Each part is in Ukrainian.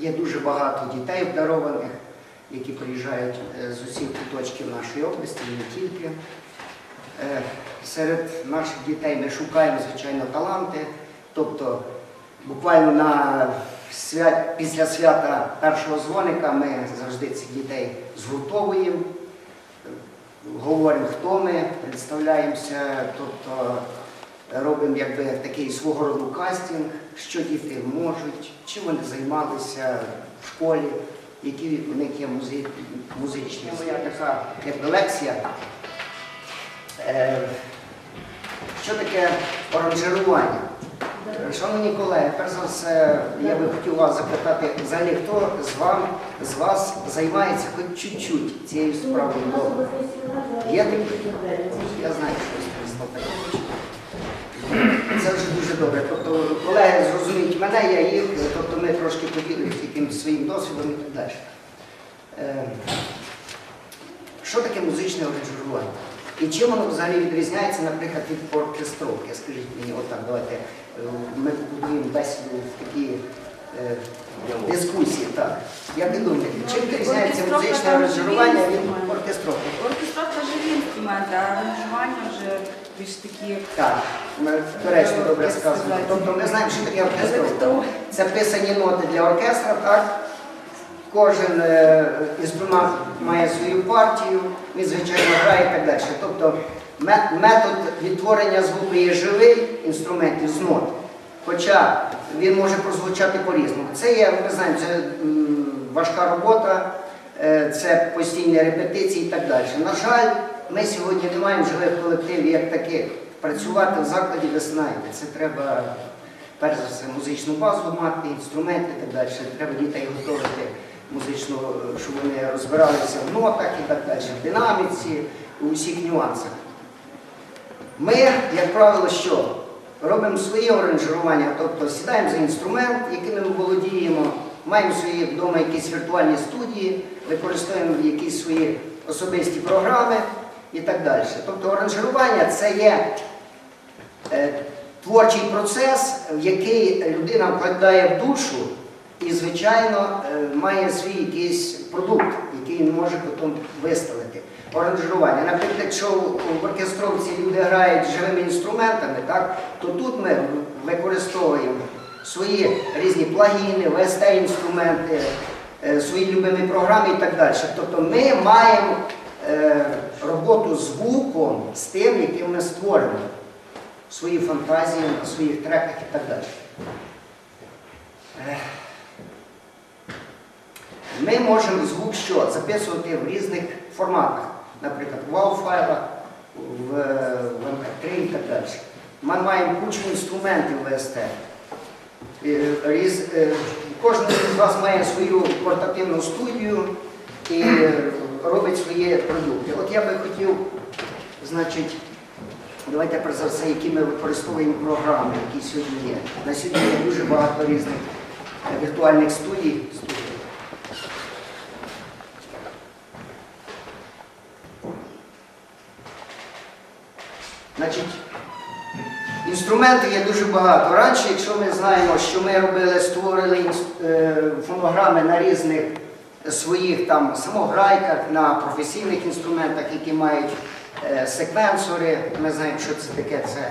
є дуже багато дітей обдарованих, які приїжджають е, з усіх куточків нашої області, не тільки. Е, Серед наших дітей ми шукаємо, звичайно, таланти. Тобто, буквально на свят... після свята першого дзвоника ми завжди цих дітей згуртовуємо, говоримо, хто ми, представляємося, тобто робимо якби такий свого роду кастинг, що діти можуть, чим вони займалися в школі, які у них є музи... музичні. Моя така якби лекція. Е, Що таке оранжерування? Шановні колеги, перш за все, я би хотів вас запитати, взагалі, хто з вам, з вас займається хоч чуть-чуть цією справою? Є такі? Я знаю, що ви таке. Добре. Тобто колеги зрозуміють мене, я їх, тобто ми трошки поділимося якимось своїм досвідом і так далі. Е, Що таке музичне аранжування? І чим воно взагалі відрізняється, наприклад, від оркестровки? Скажіть мені, отак, давайте е, ми побудуємо бесіду в такі е, дискусії. Так. Як ви думаєте, чим відрізняється музичне аранжування від оркестровки? Оркестровка живі інструменти, а аранжування вже більш такі Так, ми доречно добре Як сказано. Тобто ми знаємо, що таке оркестровка. електро. Це писані ноти для оркестра, так? Кожен е, інструмент має свою партію, він, звичайно, грає і так далі. Тобто метод відтворення звуку є живий інструментів з нот. Хоча він може прозвучати по-різному. Це є, ми знаємо, це важка робота, е, це постійні репетиції і так далі. На жаль, ми сьогодні не маємо живих колективів як таких. Працювати в закладі, ви знаєте, це треба перш за все музичну базу мати, інструменти і так далі. Треба дітей готувати музично, щоб вони розбиралися в нотах і так далі, в динаміці, у всіх нюансах. Ми, як правило, що? Робимо своє оранжування, тобто сідаємо за інструмент, яким ми володіємо, маємо свої вдома якісь віртуальні студії, використовуємо якісь свої особисті програми і так далі. Тобто оранжування це є е, творчий процес, в який людина вкладає в душу і, звичайно, е, має свій якийсь продукт, який він може потім виставити. Оранжування. Наприклад, якщо в оркестровці люди грають живими інструментами, так, то тут ми використовуємо свої різні плагіни, VST-інструменти, е, свої любимі програми і так далі. Тобто ми маємо звуком, з тим, яким ми створимо свої фантазії на своїх треках і так далі. Ми можемо звук що? Записувати в різних форматах, наприклад, в WAV-файлах, в, в MP3 і так далі. Ми маємо кучу інструментів VST. Е, е, Кожен з вас має свою портативну студію і робить свої продукти. От я би хотів, значить, Давайте про все, які ми використовуємо програми, які сьогодні є. На сьогодні є дуже багато різних віртуальних студій. Студій. Значить, інструментів є дуже багато. Раніше, якщо ми знаємо, що ми робили, створили е, фонограми на різних своїх там самограйках, на професійних інструментах, які мають е, секвенсори, ми знаємо, що це таке, це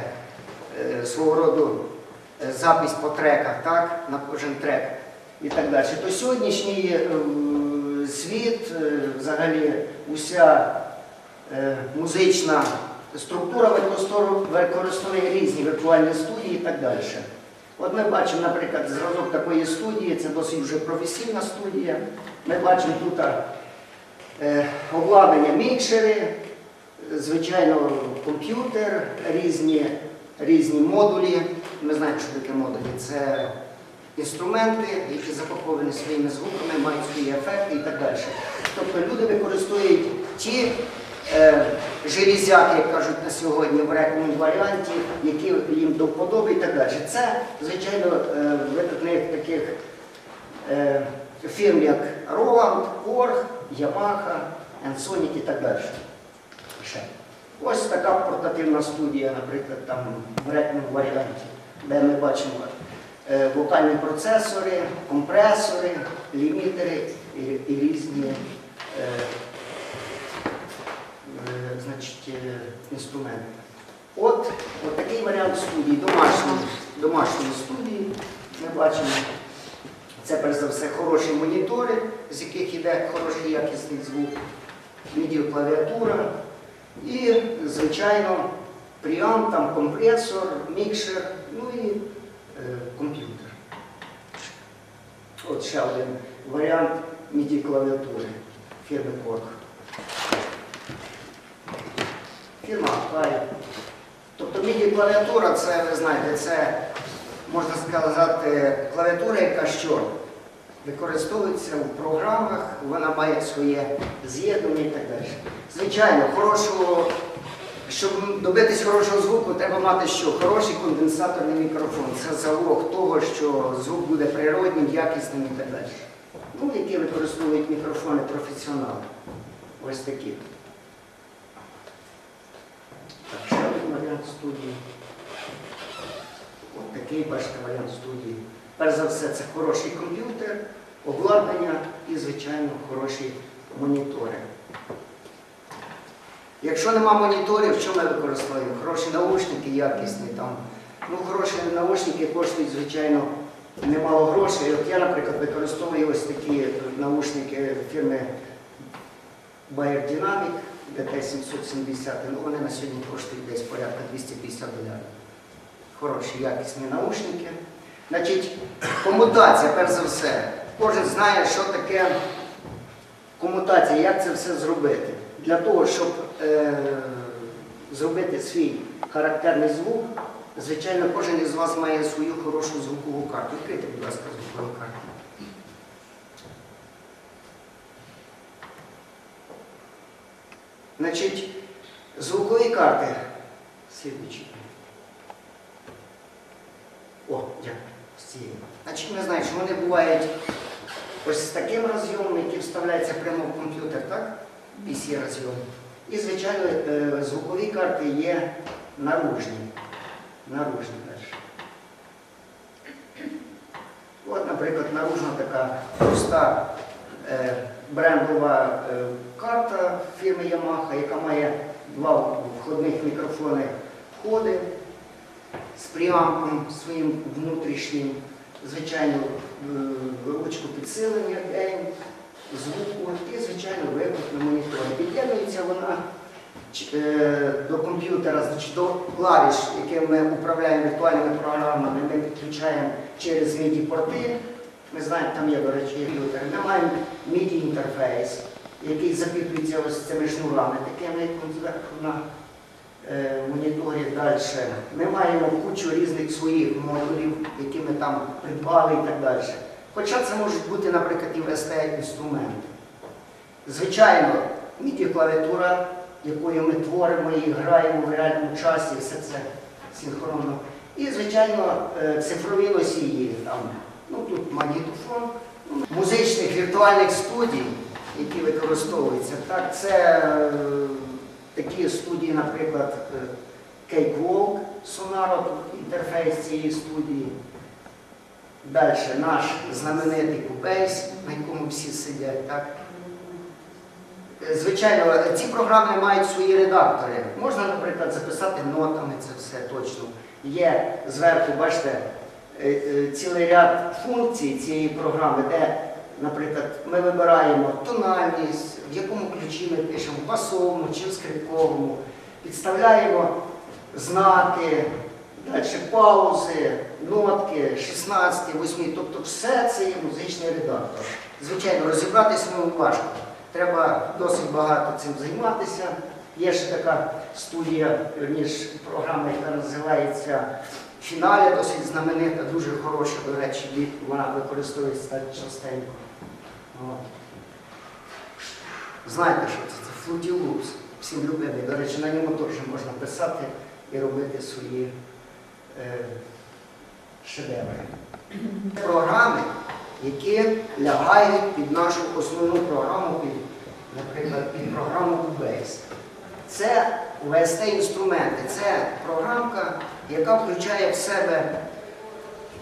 е, свого роду е, запис по треках, так, на кожен трек і так далі. То сьогоднішній е, світ, е, взагалі, уся е, музична структура використовує різні віртуальні студії і так далі. От ми бачимо, наприклад, зразок такої студії, це досить вже професійна студія. Ми бачимо тут е, обладнання мікшери, звичайно, комп'ютер, різні, різні модулі. Ми знаємо, що таке модулі. Це інструменти, які запаковані своїми звуками, мають свої ефекти і так далі. Тобто люди використовують ті е, железяки, як кажуть на сьогодні, в рекому варіанті, які їм до вподоби і так далі. Це, звичайно, е, видатних таких е, фірм, як Roland, Korg, Yamaha, Ensoniq і так далі. Ось така портативна студія, наприклад, там в рекому варіанті, де ми бачимо е, вокальні процесори, компресори, лімітери і, різні значить, е, інструменти. От, от такий варіант студії, домашньої, домашньої студії ми бачимо. Це перш за все хороші монітори, з яких йде хороший якісний звук, MIDI клавіатура і, звичайно, пріамп, там компресор, мікшер, ну і е, комп'ютер. От ще один варіант MIDI клавіатури фірми Korg. Фірма. Тобто MIDI клавіатура це, ви знаєте, це можна сказати, клавіатура, яка що використовується в програмах, вона має своє з'єднання і так далі. Звичайно, хорошого, щоб добитись хорошого звуку, треба мати що? Хороший конденсаторний мікрофон. Це залог того, що звук буде природнім, якісним і так далі. Ну, які використовують мікрофони професіонали. Ось такі. Так, ще один варіант студії. От такий бачите варіант студії. Перш за все, це хороший комп'ютер, обладнання і, звичайно, хороші монітори. Якщо нема моніторів, що ми використовуємо? Хороші наушники якісні. Там. Ну, хороші наушники коштують, звичайно, немало грошей. От я, наприклад, використовую ось такі наушники фірми Bayer Dynamic DT770. Ну, вони на сьогодні коштують десь порядка 250 доларів хороші, якісні наушники. Значить, комутація, перш за все. Кожен знає, що таке комутація, як це все зробити. Для того, щоб е, зробити свій характерний звук, звичайно, кожен із вас має свою хорошу звукову карту. Відкрийте, будь ласка, звукову карту. Значить, звукові карти. Слідуючі. О, дякую. З цією. Значить, ми знаємо, що вони бувають ось з таким розйомом, який вставляється прямо в комп'ютер, так? PC розйом. І, звичайно, е, звукові карти є наружні. Наружні далі. От, наприклад, наружна така проста е, брендова е, карта фірми Yamaha, яка має два входних мікрофони входи з пріампом своїм внутрішнім, звичайно, е, ручку підсилення звуку і, звичайно, виход на моніторі. Під'єднується вона е, до комп'ютера, до клавіш, якими ми управляємо віртуальними програмами, ми підключаємо через MIDI-порти. Ми знаємо, там є, до речі, комп'ютер. Ми маємо MIDI-інтерфейс, який запитується ось цими шнурами, такими, як на е, моніторі далі. Ми маємо кучу різних своїх модулів, які ми там придбали і так далі. Хоча це можуть бути, наприклад, і VST інструменти. Звичайно, MIDI клавіатура, якою ми творимо і граємо в реальному часі, все це синхронно. І, звичайно, е, цифрові носії, там, ну тут магнітофон, музичних віртуальних студій, які використовуються. Так, це е, такі студії, наприклад, е, Cakewalk, Sonaro, інтерфейс цієї студії. Далі наш знаменитий Cubase, на якому всі сидять. Так? Е, Звичайно, ці програми мають свої редактори. Можна, наприклад, записати нотами це все точно. Є зверху, бачите, цілий ряд функцій цієї програми, де, наприклад, ми вибираємо тональність, в якому ключі ми пишемо, в басовому чи в скрипковому, підставляємо знаки, далі паузи, нотки, 16, 8, тобто все це є музичний редактор. Звичайно, розібратися йому важко. Треба досить багато цим займатися. Є ще така студія, ніж програма, яка називається Фіналя, досить знаменита, дуже хороша, до речі, вона використовується частенько. Знаєте, що це? Це Loops, всім любимий. До речі, на ньому теж можна писати і робити свої е, шедеври. Програми, які лягають під нашу основну програму, під, наприклад, під програму Cubase. Це VST інструменти, це програмка, яка включає в себе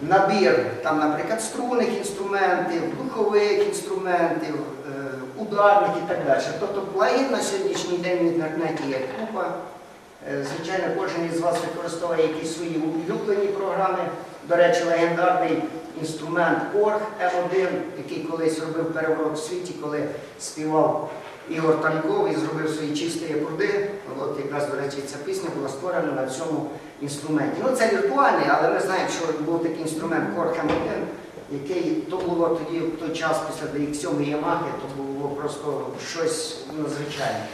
набір, там, наприклад, струнних інструментів, духових інструментів, е, ударних і так далі. Тобто плагін на сьогоднішній день в інтернеті є купа. Е, Звичайно, кожен із вас використовує якісь свої улюблені програми. До речі, легендарний інструмент Корг М1, який колись робив переворот у світі, коли співав Ігор Таньков зробив свої чисті пруди. От якраз, до речі, ця пісня була створена на цьому інструменті. Ну, це віртуальний, але ми знаємо, що був такий інструмент Корг М1, який то було тоді в той час після DX7 Ямахи, то було просто щось надзвичайне.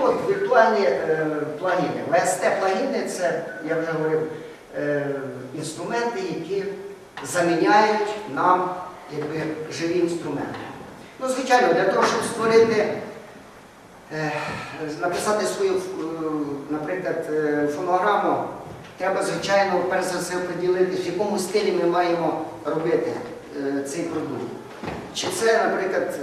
От, віртуальні е, плагіни. VST-плагіни це, я вже говорив, е, інструменти, які заміняють нам якби, живі інструменти. Ну, звичайно, для того, щоб створити, е, написати свою, е, наприклад, е, фонограму, треба, звичайно, перш за все оприділити, в якому стилі ми маємо робити цей продукт. Чи це, наприклад,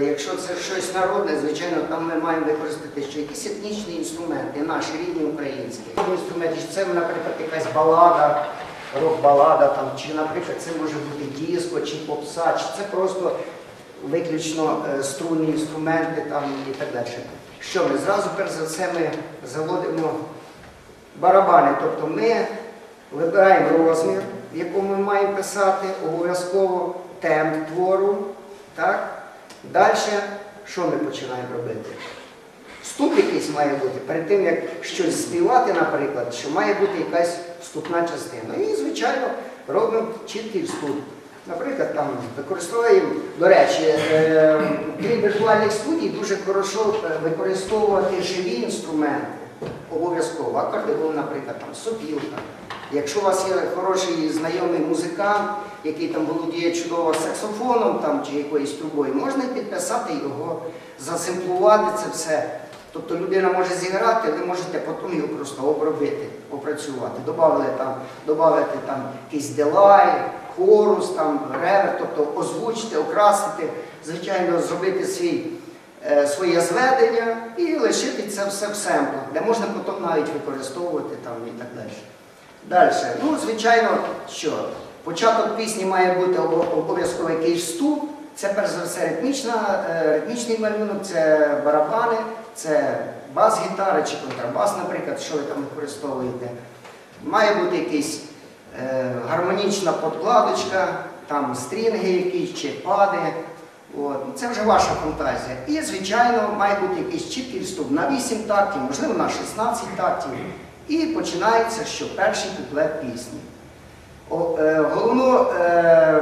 якщо це щось народне, звичайно, там ми маємо використати ще якісь етнічні інструменти, наші рідні українські. Інструменти, чи це, наприклад, якась балада, рок-балада, чи, наприклад, це може бути диско, чи попса, чи це просто виключно е, струнні інструменти там, і так далі. Що ми зразу, перш за все, ми заводимо барабани, тобто ми вибираємо розмір, в якому ми маємо писати, обов'язково темп твору. Так? Далі, що ми починаємо робити? Вступ якийсь має бути. Перед тим, як щось співати, наприклад, що має бути якась вступна частина. І, звичайно, робимо чіткий вступ. Наприклад, там використовуємо, до речі, е, крім віртуальних студій, дуже хорошо е, використовувати живі інструменти. Обов'язково. Акордеон, наприклад, там, сопілка. Якщо у вас є хороший знайомий музикант, який там володіє чудово саксофоном там, чи якоюсь трубою, можна підписати його, засимплувати це все. Тобто людина може зіграти, ви можете потім його просто обробити, опрацювати. Добавили там, добавити там якийсь делай, хорус, там, ревер, тобто озвучити, окрасити, звичайно, зробити свій, е, своє зведення і лишити це все в семплах, де можна потім навіть використовувати там, і так далі. Далі. Ну, звичайно, що початок пісні має бути обов'язково якийсь вступ. Це перш за все ритмічна, е, ритмічний малюнок, це барабани, це бас-гітара чи контрабас, наприклад, що ви там використовуєте. Має бути якийсь гармонічна подкладочка, там стрінги якісь чи пади. От. Це вже ваша фантазія. І, звичайно, має бути якийсь чіткий вступ на 8 тактів, можливо, на 16 тактів. І починається, що перший куплет пісні. О, е, головно, е,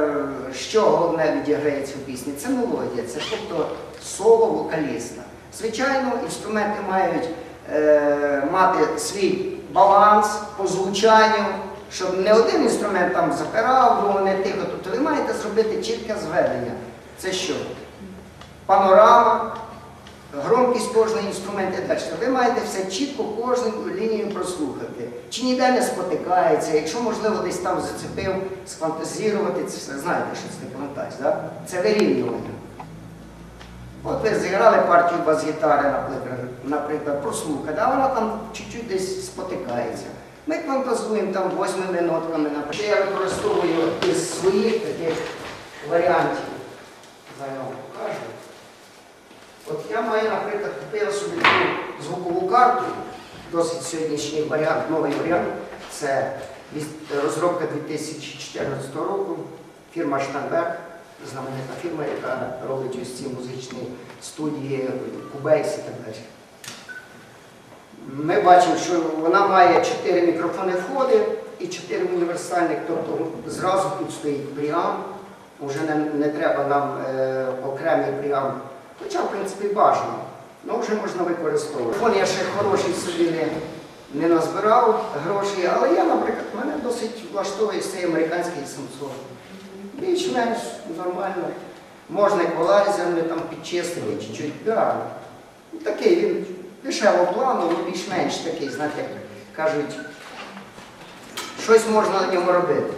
що головне відіграється в пісні, це мелодія, це тобто соло вокаліста. Звичайно, інструменти мають е, мати свій баланс по звучанню, щоб не один інструмент там запирав, другого не тихо. Тобто ви маєте зробити чітке зведення. Це що? Панорама, громкість кожного інструменту і далі. Ви маєте все чітко кожну лінію прослухати. Чи ніде не спотикається, якщо, можливо, десь там зацепив, сфантазірувати, це все знаєте, що це таке фантазія, да? це вирівнювання. От ви зіграли партію бас-гітари, наприклад, прослухати, а вона там чуть-чуть десь спотикається. Ми фантазуємо там восьмими нотками. Я використовую із своїх таких варіантів. Зараз покажу. От я маю, наприклад, купив собі таку звукову карту, досить сьогоднішній варіант, новий варіант. Це розробка 2014 року, фірма Штанберг, знаменита фірма, яка робить ось ці музичні студії, Кубейс і так далі. Ми бачимо, що вона має 4 мікрофони входи і 4 універсальних, тобто зразу тут стоїть пріам, вже не, не треба нам е, окремий пріам, хоча в принципі бажано, але вже можна використовувати. Фон я ще хороший собі не, не назбирав грошей, але я, наприклад, мене досить влаштовує цей американський Samsung. Більш-менш нормально. Можна еквалайзерами там підчистити чуть-чуть. Да. Ну, Такий він Дешево плану, ну більш-менш такий, знаєте, кажуть, щось можна на ньому робити.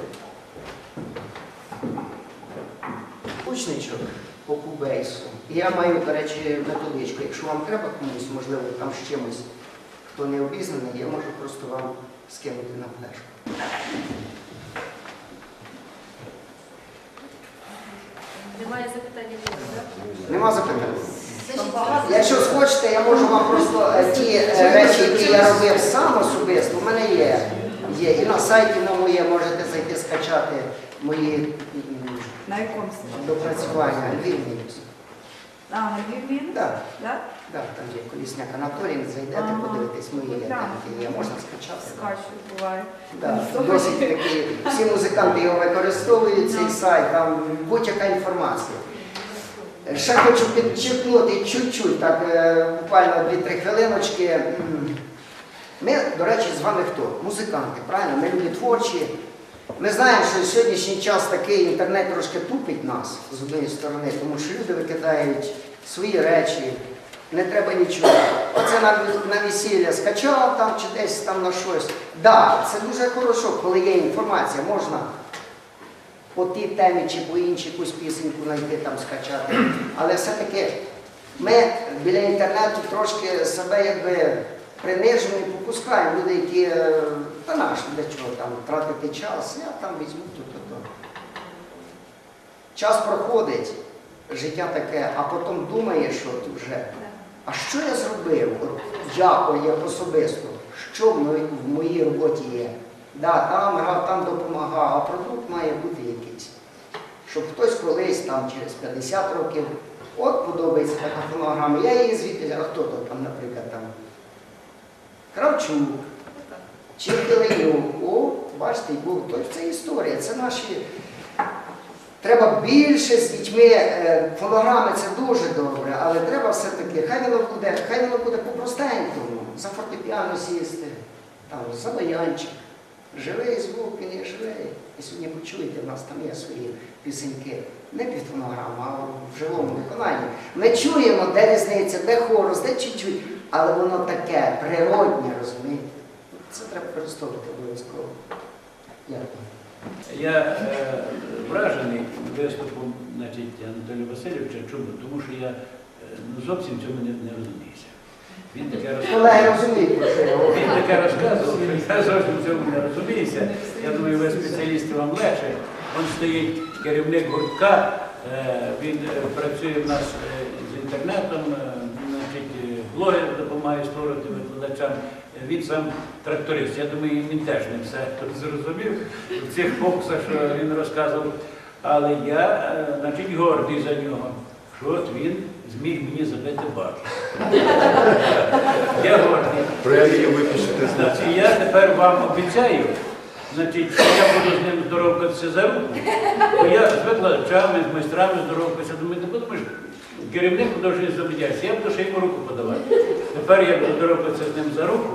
Учничок по кубейсу. Я маю, до речі, методичку. Якщо вам треба комусь, можливо, там з чимось, хто не обізнаний, я можу просто вам скинути на флешку. Немає запитання? Нема запитань. Якщо схочете, я можу вам просто е, ті е, речі, які я робив сам особисто, у мене є. Є. І на сайті моєму є, можете зайти скачати мої На якому допрацювання. А, на Львів Так, Так? так, там є колісняк Анатолій, зайдете, Ага. подивитись мої там є, можна скачати. Скачу, буває. Да, досить такі, всі музиканти його використовують, цей сайт, там будь-яка інформація. Ще хочу підчеркнути чуть-чуть, так е, буквально 2-3 хвилиночки. Ми, до речі, з вами хто? Музиканти, правильно? Ми люди творчі. Ми знаємо, що сьогоднішній час такий інтернет трошки тупить нас з однієї сторони, тому що люди викидають свої речі, не треба нічого. Оце на, на весілля скачав там чи десь там на щось. Так, да, це дуже хорошо, коли є інформація, можна по тій темі чи по іншій якусь пісеньку знайти там скачати. Але все-таки ми біля інтернету трошки себе якби принижуємо і попускаємо. Люди, які е, та наш, для чого там тратити час, я там візьму то, то. Час проходить, життя таке, а потім думаєш, що ти вже. А що я зробив? От я як особисто, що в моїй роботі є? Да, там грав, там допомагав, а продукт має бути якийсь. Щоб хтось колись там через 50 років, от подобається така фонограма, я її звідти, а хто то там, наприклад, там Кравчук, чи Киленюк, о, бачите, був той це історія, це наші. Треба більше з дітьми, е, фонограми це дуже добре, але треба все-таки, хай воно буде, хай воно буде по-простенькому, за фортепіано сісти, там, за баянчик. Живий звук, він є живий. І сьогодні почуєте, в нас там є свої пісеньки, не під фонограму, а в живому виконанні. Ми чуємо, де різниця, де хорус, де чуть-чуть, але воно таке природне, розумієте? Це треба використовувати обов'язково. Дякую. Я е, вражений виступом значить, Анатолія Васильовича. Чому? Тому що я е, ну, зовсім цьому не, не розуміюся. Він таке розказував. Він таке розказував, що я зовсім цьому не розуміюся. Я думаю, ви спеціалісти вам легше. Він стоїть керівник гуртка, е, він е, працює в нас е, з інтернетом, значить, блогер допомагає створювати викладачам. Він сам тракторист. Я думаю, він теж не все тут зрозумів в цих фокусах, що він розказував. Але я, значить, гордий за нього, що от він зміг мені забити бак. Я гордий. Я тепер вам обіцяю, значить, я буду з ним здоровкатися за руку. Бо я з викладачами, з майстрами здоровкатися. Думаю, не будеш керівник художньої замедяції, я буду ще йому руку подавати. Тепер я буду здоровкатися з ним за руку.